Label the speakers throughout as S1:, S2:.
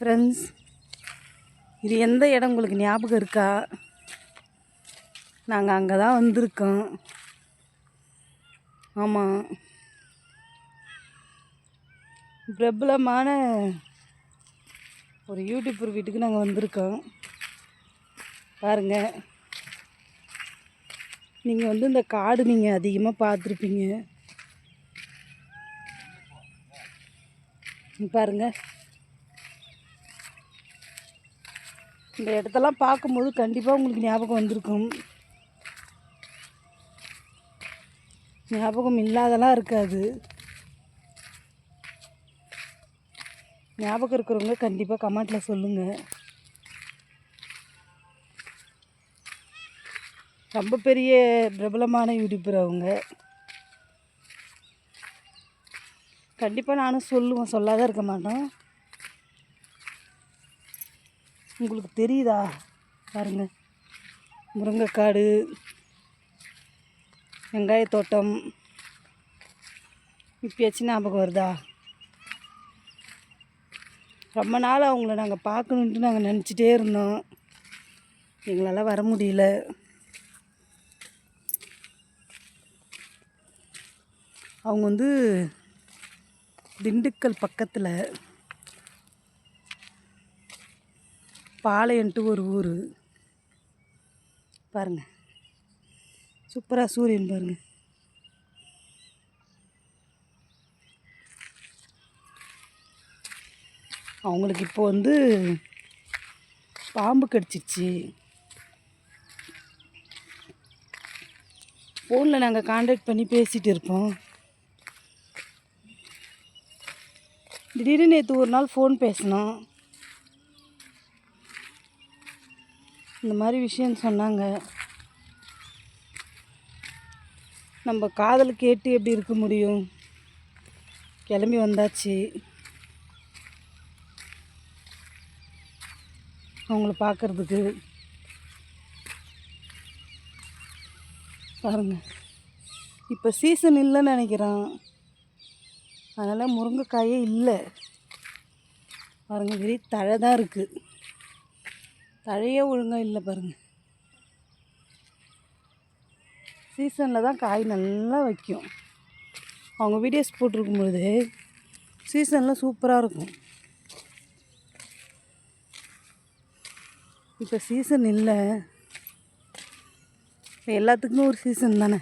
S1: Friends இது எந்த இடம் உங்களுக்கு ஞாபகம் இருக்கா? நாங்கள் அங்கே தான் வந்திருக்கோம். ஆமாம் பிரபலமான ஒரு யூடியூப்பர் வீட்டுக்கு நாங்கள் வந்திருக்கோம். பாருங்கள் நீங்கள் வந்து இந்த காடு நீங்கள் அதிகமாக பார்த்துருப்பீங்க. பாருங்கள் இந்த இடத்தெல்லாம் பார்க்கும்போது கண்டிப்பாக உங்களுக்கு ஞாபகம் வந்திருக்கும். ஞாபகம் இல்லாதெல்லாம் இருக்காது. ஞாபகம் இருக்கிறவங்க கண்டிப்பாக கமெண்ட்டில் சொல்லுங்கள் ரொம்ப பெரிய பிரபலமான யூடியூபர் அவங்க. கண்டிப்பாக நானும் சொல்லுவேன் சொல்லாத இருக்க மாட்டேன் உங்களுக்கு தெரியுதா? பாருங்கள் முருங்கைக்காடு வெங்காய தோட்டம். இப்பயாச்சும் ஞாபகம் வருதா? ரொம்ப நாள் அவங்கள நாங்கள் பார்க்கணுன்ட்டு நாங்கள் நினச்சிட்டே இருந்தோம். எங்களால் வர முடியல. அவங்க வந்து திண்டுக்கல் பக்கத்தில் பாளையன்ட்டு ஒரு ஊர். பாருங்க. சூப்பராக சூரியன் பாருங்க. அவங்களுக்கு இப்போ வந்து பாம்பு கடிச்சிச்சு. ஃபோனில் நாங்கள் காண்டாக்ட் பண்ணி பேசிகிட்டு இருப்போம். திடீர்னு நேற்று ஒரு நாள் ஃபோன் பேசினோம். இந்த மாதிரி விஷயம் சொன்னாங்க. நம்ம காதல் கேட்டு எப்படி இருக்க முடியும்? கிளம்பி வந்தாச்சு. அவங்கள பார்க்குறதுக்கு. பாருங்க. இப்போ சீசன் இல்லைன்னு நினைக்கிறேன். அதனால் முருங்கைக்காயே இல்லை. பாருங்க வெறி தழை தான் இருக்குது தழையே ஒழுங்காக இல்லை பாருங்கள் சீசனில் தான் காய் நல்லா வைக்கும். அவங்க வீடியோஸ் போட்டிருக்கும் பொழுது சீசனில் சூப்பராக இருக்கும். இப்போ சீசன் இல்லை. இப்போ எல்லாத்துக்குமே ஒரு சீசன் தானே.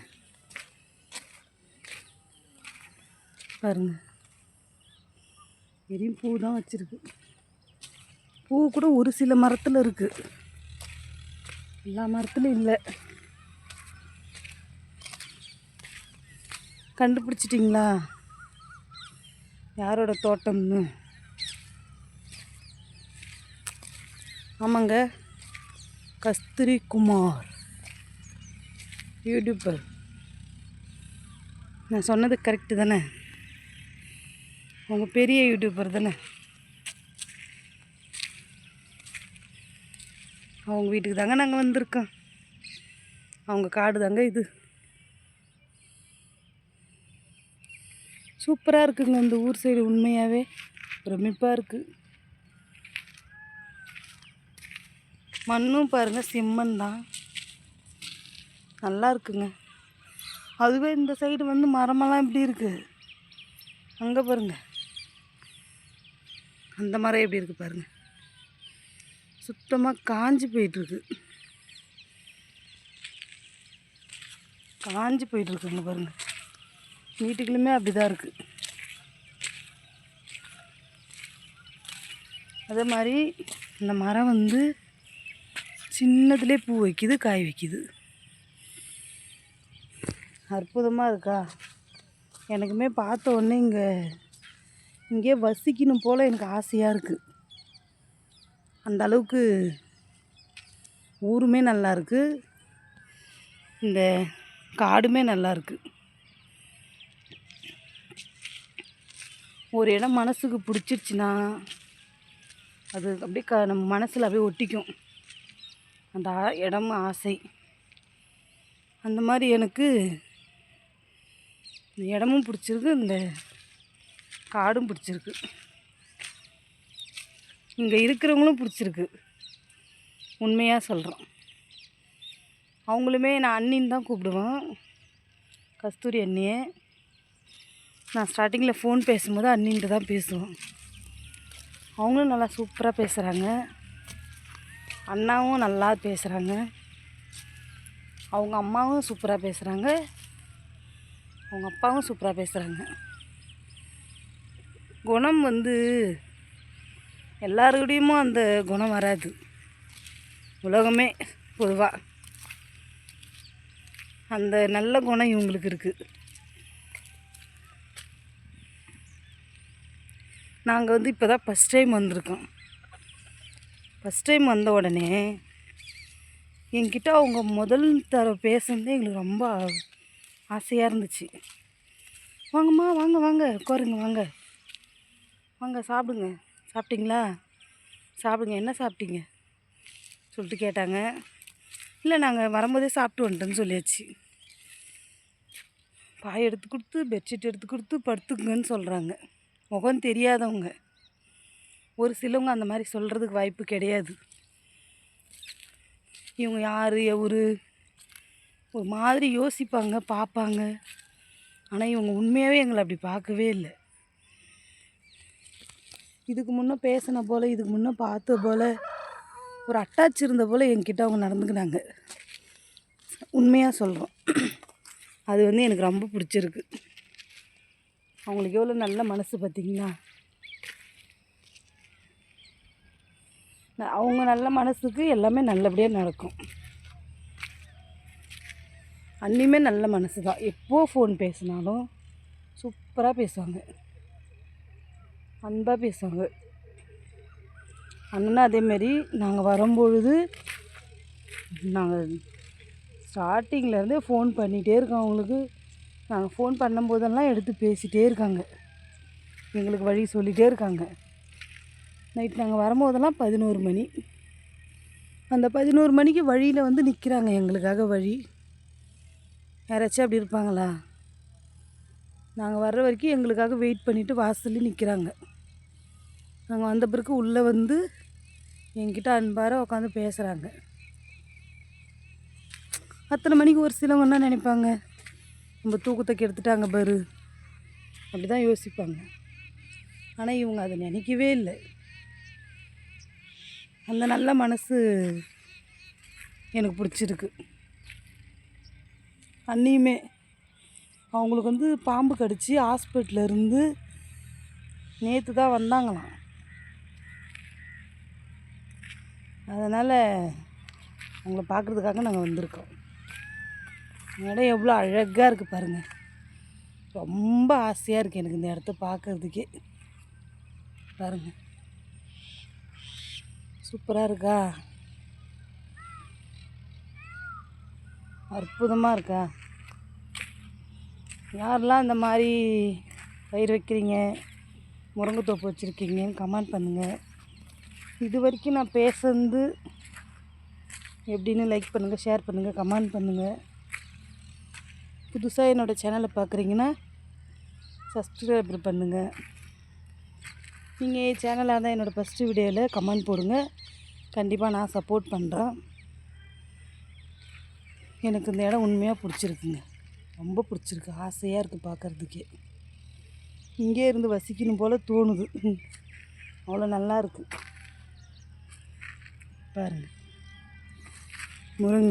S1: பாருங்கள் வெறும் பூ தான் வச்சுருக்கு. பூ கூட ஒரு சில மரத்தில் இருக்குது எல்லா மரத்துலையும் இல்லை. கண்டுபிடிச்சிட்டிங்களா? யாரோட தோட்டம்னு? ஆமாங்க. கஸ்தூரி குமார் யூடியூப்பர் நான் சொன்னது கரெக்டு தானே? உங்கள் பெரிய யூடியூபர் தானே? அவங்க வீட்டுக்கு தாங்க நாங்கள் வந்திருக்கோம். அவங்க காடு தாங்க இது. சூப்பராக இருக்குங்க இந்த ஊர் சைடு உண்மையாகவே பிரமிப்பாக இருக்குது மண்ணும் பாருங்கள் செம்மண் தான். நல்லா இருக்குங்க. அதுவே இந்த சைடு வந்து மரமெல்லாம் எப்படி இருக்குது அங்கே பாருங்க. அந்த மரம் எப்படி இருக்குது பாருங்கள் சுத்தமாக காஞ்சி போயிட்டுருக்கு. காஞ்சி போயிட்டுருக்குங்க பாருங்க. வீட்டுக்குள்ளுமே அப்படி தான் இருக்குது அதே மாதிரி இந்த மரம் வந்து சின்னதுலேயே பூ வைக்குது காய் வைக்குது. அற்புதமாக இருக்கா? எனக்குமே பார்த்த உடனே இங்கே இங்கே வசிக்கணும் போல் எனக்கு ஆசையாக இருக்குது அந்த அளவுக்கு ஊருமே நல்லாயிருக்கு இந்த காடுமே நல்லாயிருக்கு ஒரு இடம் மனசுக்கு பிடிச்சிருச்சுன்னா அது அப்படியே க நம்ம மனசில் அப்படியே ஒட்டிக்கும். அந்த ஆ- இடம் ஆசை. அந்த மாதிரி எனக்கு இந்த இடமும் பிடிச்சிருக்கு இந்த காடும் பிடிச்சிருக்கு. இங்கே இருக்கிறவங்களும் பிடிச்சிருக்கு. உண்மையாக சொல்கிறோம் அவங்களுமே நான் அண்ணின்னு தான் கூப்பிடுவேன். கஸ்தூரி அண்ணியை. நான் ஸ்டார்டிங்கில் ஃபோன் பேசும்போது அண்ணின்ட்டு தான் பேசுவேன் அவங்களும் நல்லா சூப்பராக பேசுகிறாங்க அண்ணாவும் நல்லா பேசுகிறாங்க அவங்க அம்மாவும் சூப்பராக பேசுகிறாங்க அவங்க அப்பாவும் சூப்பராக பேசுகிறாங்க குணம் வந்து எல்லாருக்கிட்டையுமோ அந்த குணம் வராது. உலகமே பொதுவாக அந்த நல்ல குணம் இவங்களுக்கு இருக்குது நாங்கள் வந்து இப்போ தான் ஃபஸ்ட் டைம் வந்திருக்கோம். ஃபஸ்ட் டைம் வந்த உடனே என்கிட்ட அவங்க முதல் தர பேசுனதே எங்களுக்கு ரொம்ப ஆசையாக இருந்துச்சு. வாங்கம்மா வாங்க வாங்க உட்காருங்க வாங்க. வாங்க சாப்பிடுங்க. சாப்பிட்டீங்களா? சாப்பிடுங்க. என்ன சாப்பிட்டீங்க? சொல்லிட்டு கேட்டாங்க. இல்லை நாங்கள் வரும்போதே சாப்பிட்டு வந்துட்டோன்னு சொல்லியாச்சு. பாய் எடுத்து கொடுத்து பெட்ஷீட் எடுத்து கொடுத்து படுத்துக்குங்கன்னு சொல்கிறாங்க. முகம் தெரியாதவங்க. ஒரு சிலவங்க அந்த மாதிரி சொல்கிறதுக்கு வாய்ப்பு கிடையாது. இவங்க யார் எவரு? ஒரு மாதிரி யோசிப்பாங்க பார்ப்பாங்க. ஆனால் இவங்க உண்மையாகவே எங்களை அப்படி பார்க்கவே இல்லை. இதுக்கு முன்னே பேசின போல் இதுக்கு முன்னே பார்த்த போல் ஒரு அட்டாச் இருந்த போல் என்கிட்ட அவங்க நடந்துக்கினாங்க. உண்மையாக சொல்கிறோம் அது வந்து எனக்கு ரொம்ப பிடிச்சிருக்கு. அவங்களுக்கு எவ்வளோ நல்ல மனசு பார்த்திங்கன்னா ந- அவங்க நல்ல மனசுக்கு எல்லாமே நல்லபடியாக நடக்கும். அன்னியுமே நல்ல மனசு தான் எப்போது ஃபோன் பேசினாலும் சூப்பராக பேசுவாங்க. அன்பாக பேசுவாங்க. அண்ணனும் அதேமாரி நாங்கள் வரும்பொழுது நாங்கள் ஸ்டார்டிங்லேருந்தே ஃபோன் பண்ணிகிட்டே இருக்கோம் அவங்களுக்கு. நாங்கள் ஃபோன் பண்ணும்போதெல்லாம் எடுத்து பேசிகிட்டே இருக்காங்க. எங்களுக்கு வழி சொல்லிகிட்டே இருக்காங்க. நைட் நாங்கள் வரும்போதெல்லாம் பதினோரு மணி. அந்த பதினோரு மணிக்கு வழியில் வந்து நிற்கிறாங்க எங்களுக்காக வழி. யாராச்சும் அப்படி இருப்பாங்களா? நாங்கள் வர்ற வரைக்கும் எங்களுக்காக வெயிட் பண்ணிவிட்டு வாசல்ல நிற்கிறாங்க நாங்கள் வந்த பிறகு உள்ளே வந்து என்கிட்ட அன்பார உட்காந்து பேசுகிறாங்க அத்தனை மணிக்கு ஒரு சிலவன்னா நினைப்பாங்க? நம்ம தூக்கத்தை கெடுத்துட்டாங்க பாரு. அப்படி தான் யோசிப்பாங்க. ஆனால் இவங்க அதை நினைக்கவே இல்லை. அந்த நல்ல மனசு எனக்கு பிடிச்சிருக்கு. அன்னியுமே அவங்களுக்கு வந்து பாம்பு கடிச்சு ஹாஸ்பிட்டலில் இருந்து நேற்று தான் வந்தாங்களாம். அதனால் அவங்கள பார்க்குறதுக்காக நாங்கள் வந்திருக்கோம். இடம் எவ்வளோ அழகாக இருக்குது பாருங்கள் ரொம்ப ஆசையாக இருக்குது எனக்கு இந்த இடத்த பார்க்குறதுக்கே. பாருங்கள் சூப்பராக இருக்கா? அற்புதமாக இருக்கா? யாரெல்லாம் இந்த மாதிரி பயிர் வைக்கிறீங்க? முருங்கைத்தோப்பு வச்சுருக்கீங்கன்னு கமெண்ட் பண்ணுங்கள் இது வரைக்கும் நான் பேசுனது எப்படின்னு லைக் பண்ணுங்கள் ஷேர் பண்ணுங்கள் கமெண்ட் பண்ணுங்கள் புதுசாக என்னோடய சேனலை பார்க்குறீங்கன்னா சப்ஸ்கிரைப் பண்ணுங்கள் நீங்கள் சேனலாக தான் என்னோடய ஃபஸ்ட்டு வீடியோவில் கமெண்ட் போடுங்க. கண்டிப்பாக நான் சப்போர்ட் பண்ணுறேன் எனக்கு இந்த இடம் உண்மையாக பிடிச்சிருக்குங்க. ரொம்ப பிடிச்சிருக்கு. ஆசையாக இருக்குது பார்க்குறதுக்கே இங்கே இருந்து வசிக்கணும் போல் தோணுது. அவ்வளோ நல்லா இருக்குது பாருங்கள் முருங்கை